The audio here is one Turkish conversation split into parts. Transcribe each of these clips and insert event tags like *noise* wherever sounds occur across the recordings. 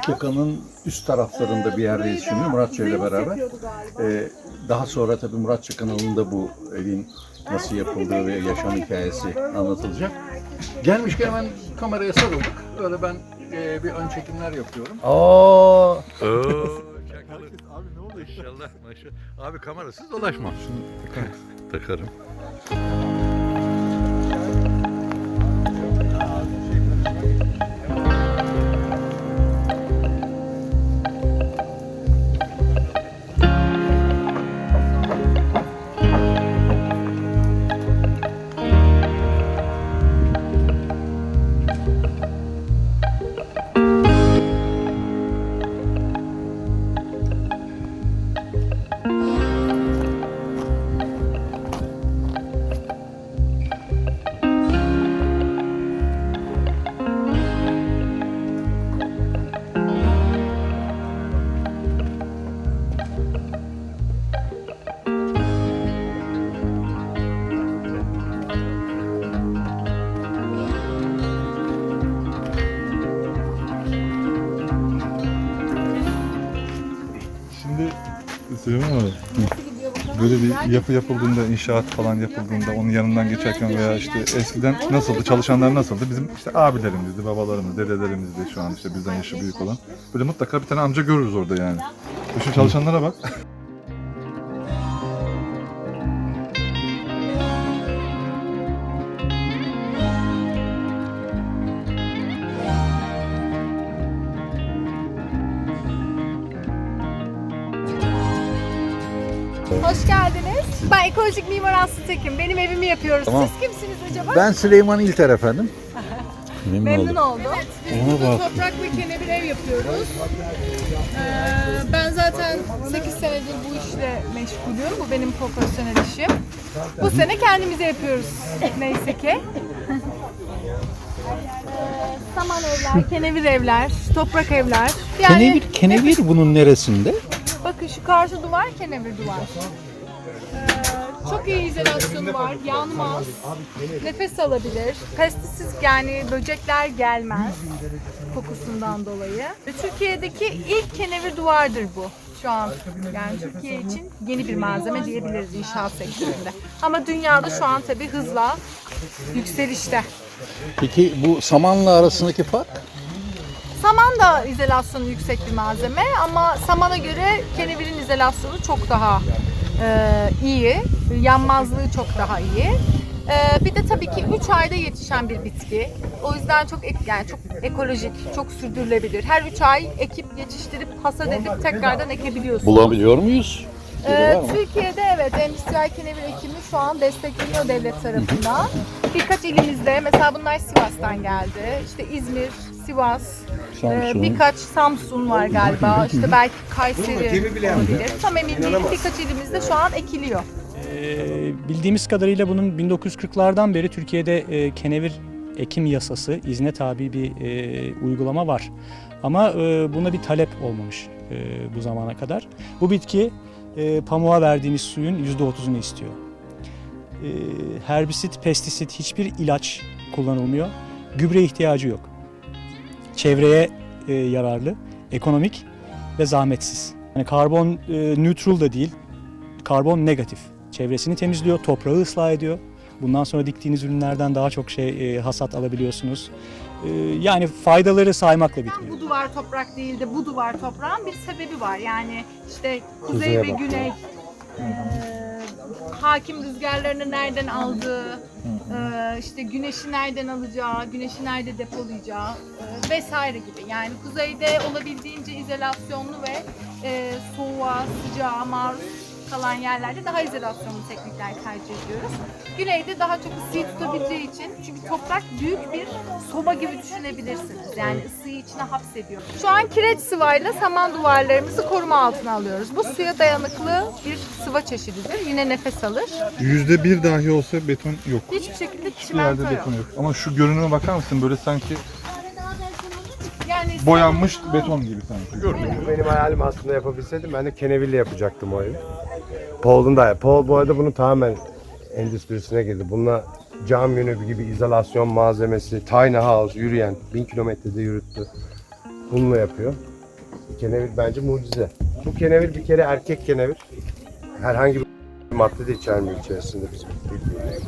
Akyaka'nın üst taraflarında bir yerdeyiz şimdi Muratça ile beraber. Ee, daha sonra tabii Muratça kanalında bu evin nasıl yapıldığı ve yaşam hikayesi anlatılacak. Gelmişken hemen kameraya sarıldık. Öyle ben e, bir ön çekimler yapıyorum. Oo. Oo, Abi ne oldu inşallah maşallah. Abi kamerasız dolaşmam. Şunu takarım. Süleyman abi, böyle bir yapı yapıldığında, inşaat falan yapıldığında onun yanından geçerken veya işte eskiden nasıldı, çalışanlar nasıldı? Bizim işte abilerimizdi, babalarımız, dedelerimizdi şu an işte bizden yaşı büyük olan. Böyle mutlaka bir tane amca görürüz orada yani. Şu çalışanlara bak. *laughs* Hoş geldiniz. Ben ekolojik mimar Aslı Tekin. Benim evimi yapıyoruz. Tamam. Siz kimsiniz acaba? Ben Süleyman İlter efendim. *laughs* Memnun, Memnun oldum. oldum. Biz Ona burada bak. toprak ve kenevir ev yapıyoruz. Ee, ben zaten 8 senedir bu işle meşgulüm. Bu benim profesyonel işim. Bu sene kendimize yapıyoruz neyse ki. Saman evler, kenevir evler, toprak evler. Yani Kenevir, kenevir bunun neresinde? Şu karşı duvar kenevir duvar. Ee, çok iyi izolasyonu var, yanmaz, nefes alabilir, pestisit yani böcekler gelmez kokusundan dolayı. Ve Türkiye'deki ilk kenevir duvardır bu şu an. Yani Türkiye için yeni bir malzeme diyebiliriz inşaat sektöründe. Ama dünyada şu an tabii hızla yükselişte. Peki bu samanla arasındaki fark? Saman da izolasyonu yüksek bir malzeme ama samana göre kenevirin izolasyonu çok daha e, iyi. Yanmazlığı çok daha iyi. E, bir de tabii ki 3 ayda yetişen bir bitki. O yüzden çok ek- yani çok ekolojik, çok sürdürülebilir. Her 3 ay ekip yetiştirip hasat edip tekrardan ekebiliyorsunuz. Bulabiliyor muyuz? Ee, mı? Türkiye'de evet endüstriyel kenevir ekimi şu an destekleniyor devlet tarafından. Birkaç ilimizde mesela bunlar Sivas'tan geldi. İşte İzmir, Sivas, Samsun. e, birkaç Samsun var galiba. İşte belki Kayseri olabilir. Tam emin değilim. Birkaç ilimizde şu an ekiliyor. Ee, bildiğimiz kadarıyla bunun 1940'lardan beri Türkiye'de e, kenevir ekim yasası izne tabi bir e, uygulama var. Ama e, buna bir talep olmamış e, bu zamana kadar. Bu bitki e, pamuğa verdiğimiz suyun %30'unu istiyor. E, herbisit, pestisit hiçbir ilaç kullanılmıyor. Gübre ihtiyacı yok. Çevreye e, yararlı, ekonomik ve zahmetsiz. Yani karbon e, neutral da değil, karbon negatif. Çevresini temizliyor, toprağı ıslah ediyor. Bundan sonra diktiğiniz ürünlerden daha çok şey e, hasat alabiliyorsunuz. E, yani faydaları saymakla bitmiyor. Bu duvar toprak değil de bu duvar toprağın bir sebebi var. Yani işte kuzey ve güney e, hakim rüzgarlarını nereden aldığı, e, işte güneşi nereden alacağı, güneşi nerede depolayacağı e, vesaire gibi. Yani kuzeyde olabildiğince izolasyonlu ve e, soğuğa, sıcağa maruz kalan yerlerde daha izolasyonlu teknikler tercih ediyoruz. Güneyde daha çok ısıyı tutabileceği için çünkü toprak büyük bir soba gibi düşünebilirsiniz. Yani ısıyı içine hapsediyor. Şu an kireç sıvayla saman duvarlarımızı koruma altına alıyoruz. Bu suya dayanıklı bir sıva çeşididir. Yine nefes alır. Yüzde bir dahi olsa beton yok. Hiçbir şekilde Hiçbir yerde çimento yok. beton yok. Ama şu görünüme bakar mısın? Böyle sanki Yani boyanmış beton gibi sanki. Benim hayalim aslında yapabilseydim ben de kenevirle yapacaktım o evi. Paul'un da Paul bu arada bunu tamamen endüstrisine girdi. Bununla cam yünü gibi izolasyon malzemesi, tiny house, yürüyen, bin kilometrede yürüttü. Bununla yapıyor. Kenevir bence mucize. Bu kenevir bir kere erkek kenevir. Herhangi bir madde de içermiyor içerisinde bizim bildiğimiz.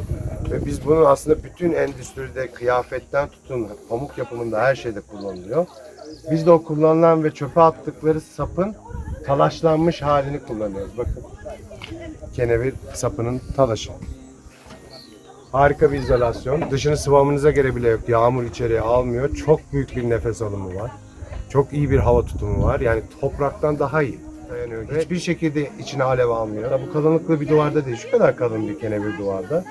Ve biz bunu aslında bütün endüstride, kıyafetten tutun, pamuk yapımında her şeyde kullanılıyor. Biz de o kullanılan ve çöpe attıkları sapın talaşlanmış halini kullanıyoruz. Bakın. Kenevir sapının talaşı. Harika bir izolasyon. Dışını sıvamınıza göre bile yok. Yağmur içeriye almıyor. Çok büyük bir nefes alımı var. Çok iyi bir hava tutumu var. Yani topraktan daha iyi dayanıyor. Hiçbir şekilde içine alev almıyor. Bu kalınlıklı bir duvarda değil. Şu kadar kalın bir kenevir duvarda.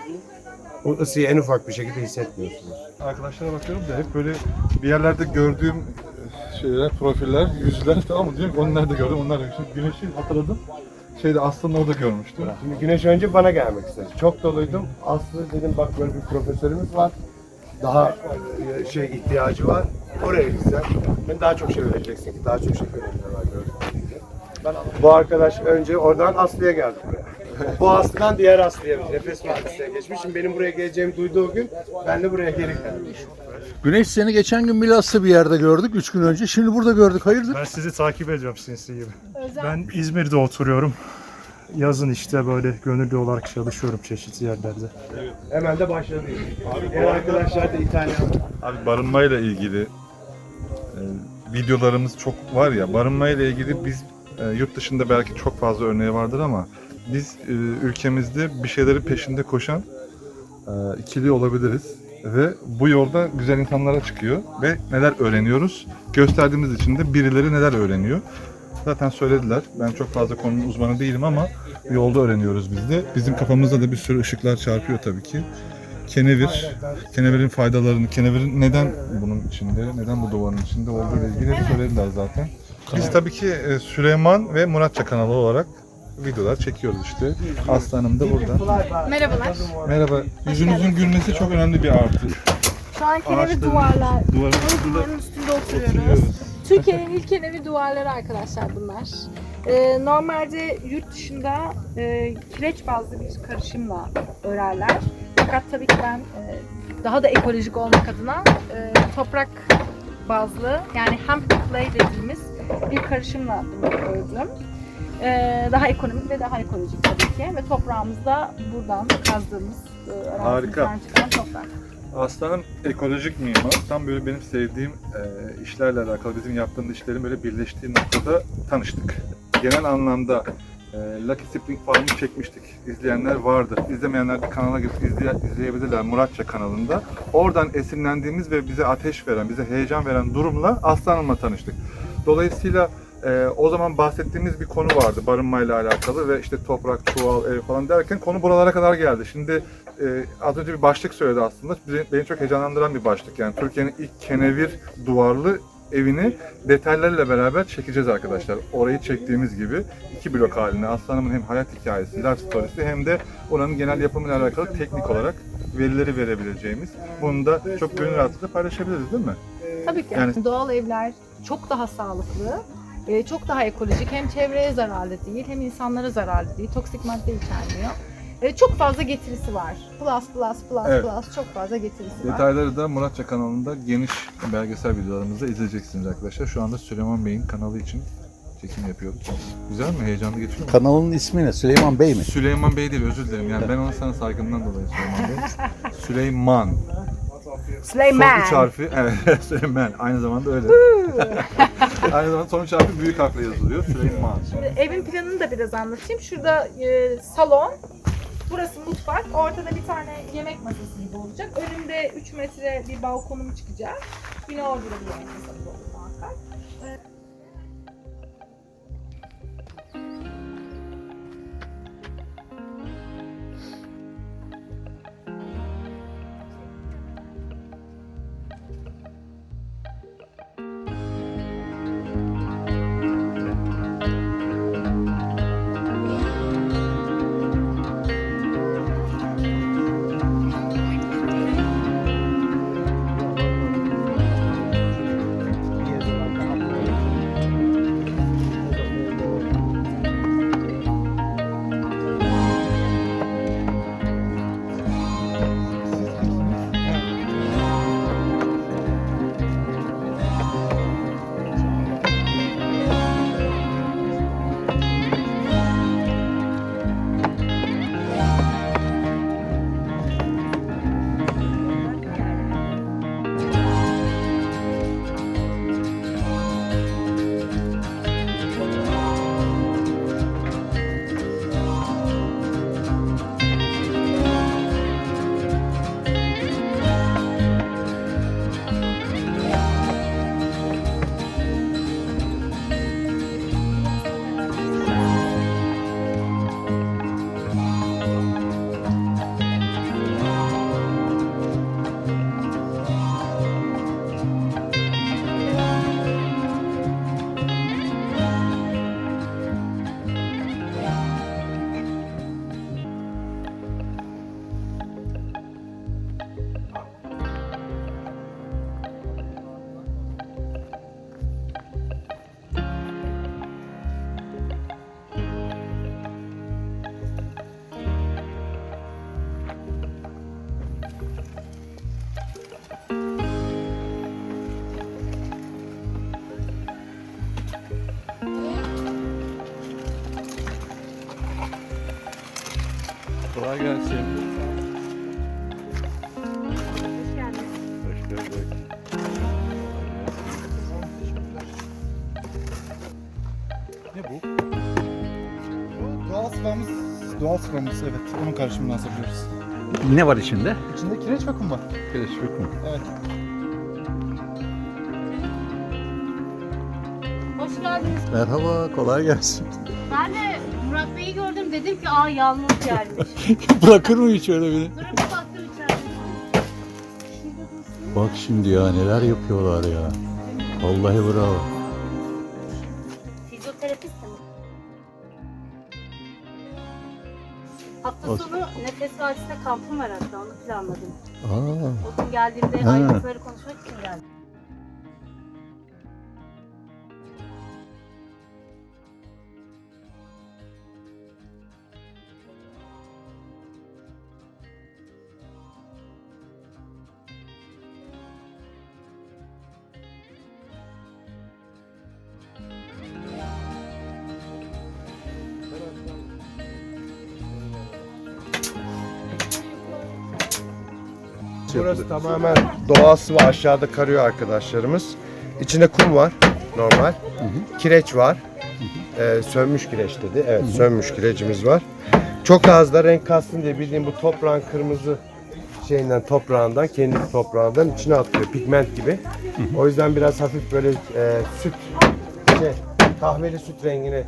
Bu ısıyı en ufak bir şekilde hissetmiyorsunuz. Arkadaşlara bakıyorum da hep böyle bir yerlerde gördüğüm e, şeyler, profiller, yüzler *laughs* tamam mı? Diyorum ki onu nerede gördüm, onlar da Şimdi güneşi hatırladım. Şeyde aslında orada görmüştüm. Şimdi güneş önce bana gelmek istedi. Çok doluydum. Aslı dedim bak böyle bir profesörümüz var. Daha e, şey ihtiyacı var. Oraya gideceğim. Ben daha çok şey öğreneceksin ki daha çok şey öğreneceksin var gibi. Bu arkadaş önce oradan Aslı'ya geldi buraya. Bu Aslı'dan diğer Aslı'ya, nefes mühendisliğe geçmiş. Şimdi benim buraya geleceğimi duyduğu gün ben de buraya geri geldim. Güneş seni geçen gün Milas'ta bir yerde gördük. Üç gün önce. Şimdi burada gördük. Hayırdır? Ben sizi takip ediyorum sinsi gibi. Ben İzmir'de oturuyorum. Yazın işte böyle gönüllü olarak çalışıyorum çeşitli yerlerde. Hemen de başladı. Diğer arkadaşlar da İtalyan. Abi barınmayla ilgili e, videolarımız çok var ya, barınmayla ilgili biz e, yurt dışında belki çok fazla örneği vardır ama biz e, ülkemizde bir şeylerin peşinde koşan e, ikili olabiliriz. Ve bu yolda güzel insanlara çıkıyor ve neler öğreniyoruz. Gösterdiğimiz için de birileri neler öğreniyor. Zaten söylediler. Ben çok fazla konunun uzmanı değilim ama yolda öğreniyoruz biz de. Bizim kafamızda da bir sürü ışıklar çarpıyor tabii ki. Kenevir, kenevirin faydalarını, kenevirin neden bunun içinde, neden bu duvarın içinde olduğu ile ilgili söylediler zaten. Biz tabii ki e, Süleyman ve Muratça kanalı olarak videolar çekiyoruz işte. Aslı Hanım da burada. merhabalar. Merhaba. Yüzünüzün gülmesi çok önemli bir artı. Şu an kenevi duvarlar. Duvarın üstünde duvarın üstünde oturuyoruz. oturuyoruz. Türkiye'nin ilk kenevi duvarları arkadaşlar bunlar. Ee, normalde yurt dışında e, kireç bazlı bir karışımla örerler. Fakat tabii ki ben e, daha da ekolojik olmak adına e, toprak bazlı yani hemp clay dediğimiz bir karışımla bunu ördüm. Ee, daha ekonomik ve daha ekolojik tabii ki ve toprağımız da buradan kazdığımız e, Harika. çıkan toprak. Aslanım ekolojik mimar. Tam böyle benim sevdiğim e, işlerle alakalı bizim yaptığımız işlerin böyle birleştiği noktada tanıştık. Genel anlamda e, Lucky Spring Farm'ı çekmiştik. İzleyenler vardır. İzlemeyenler de kanala girip izleye- izleyebilirler Muratça kanalında. Oradan esinlendiğimiz ve bize ateş veren, bize heyecan veren durumla Aslanım'la tanıştık. Dolayısıyla e, o zaman bahsettiğimiz bir konu vardı barınmayla alakalı ve işte toprak, çuval, ev falan derken konu buralara kadar geldi. Şimdi e, az önce bir başlık söyledi aslında. Beni çok heyecanlandıran bir başlık. Yani Türkiye'nin ilk kenevir duvarlı evini detaylarıyla beraber çekeceğiz arkadaşlar. Orayı çektiğimiz gibi iki blok halinde Aslanım'ın hem hayat hikayesi, life storiesi hem de oranın genel yapımıyla alakalı teknik olarak verileri verebileceğimiz. Bunu da çok gönül rahatlığıyla paylaşabiliriz değil mi? Tabii ki. Yani- Doğal evler çok daha sağlıklı, e, çok daha ekolojik. Hem çevreye zararlı değil, hem insanlara zararlı değil. Toksik madde içermiyor. E, Çok fazla getirisi var. Plus plus plus Evet. plus çok fazla getirisi var. Detayları da Muratça kanalında geniş belgesel videolarımızda izleyeceksiniz arkadaşlar. Şu anda Süleyman Bey'in kanalı için çekim yapıyoruz. Güzel mi? Heyecanlı geçiyor mu? Kanalın ismi ne? Süleyman Bey mi? Süleyman Bey değil özür dilerim. Yani ben ona sana saygımdan dolayı Süleyman Bey. *laughs* Süleyman. Son Süleyman. üç harfi, *laughs* evet Süleyman. Aynı zamanda öyle. *laughs* Aynı zamanda son üç harfi büyük harfle yazılıyor. Süleyman. Şimdi evin planını da biraz anlatayım. Şurada e, salon, burası mutfak, ortada bir tane yemek masası gibi olacak. Önünde 3 metre bir balkonum çıkacak. Yine orada da bir yemek masası olur muhakkak. Kolay gelsin. Hoş geldiniz. Hoş gördük. Ne bu? Doğal sıvamız, doğal sıvamız evet. Onun karışımını hazırlıyoruz. Ne var içinde? İçinde kireç ve kum var. Keşfik mi? Evet. Hoş geldiniz. Merhaba, kolay gelsin. Ben de Murat Bey'i gördüm dedim ki aa yalnız gelmiş. *laughs* Bırakır mı hiç öyle beni? Sonra bir baktım içeride. Bak şimdi ya neler yapıyorlar ya. Vallahi bravo. Fizyoterapist mi? Hafta sonu Nefes Vadisi'nde kampım var hatta onu planladım. Aa, O gün geldiğimde ayrıntıları konuşmak için geldim. Burası tamamen doğal sıvı aşağıda karıyor arkadaşlarımız. İçinde kum var normal. Kireç var. Ee, sönmüş kireç dedi. Evet sönmüş kirecimiz var. Çok az da renk katsın diye bildiğim bu toprağın kırmızı şeyinden toprağından kendi toprağından içine atıyor pigment gibi. O yüzden biraz hafif böyle e, süt şey kahveli süt rengine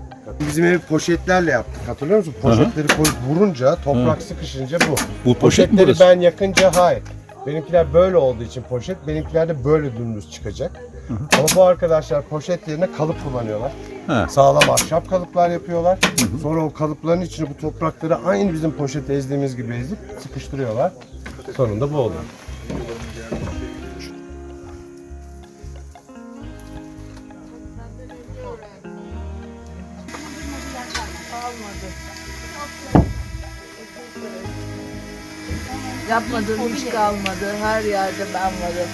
Bizim evi poşetlerle yaptık hatırlıyor musun? Poşetleri koyup vurunca toprak sıkışınca bu. bu poşet mi Poşetleri burası? ben yakınca hayır. Benimkiler böyle olduğu için poşet, benimkiler de böyle dümdüz çıkacak. Ama bu arkadaşlar poşet yerine kalıp kullanıyorlar. He. Sağlam ahşap kalıplar yapıyorlar. Sonra o kalıpların içine bu toprakları aynı bizim poşet ezdiğimiz gibi ezip sıkıştırıyorlar. Sonunda bu oluyor. Yapmadığım hiç kalmadı. Her yerde ben varım.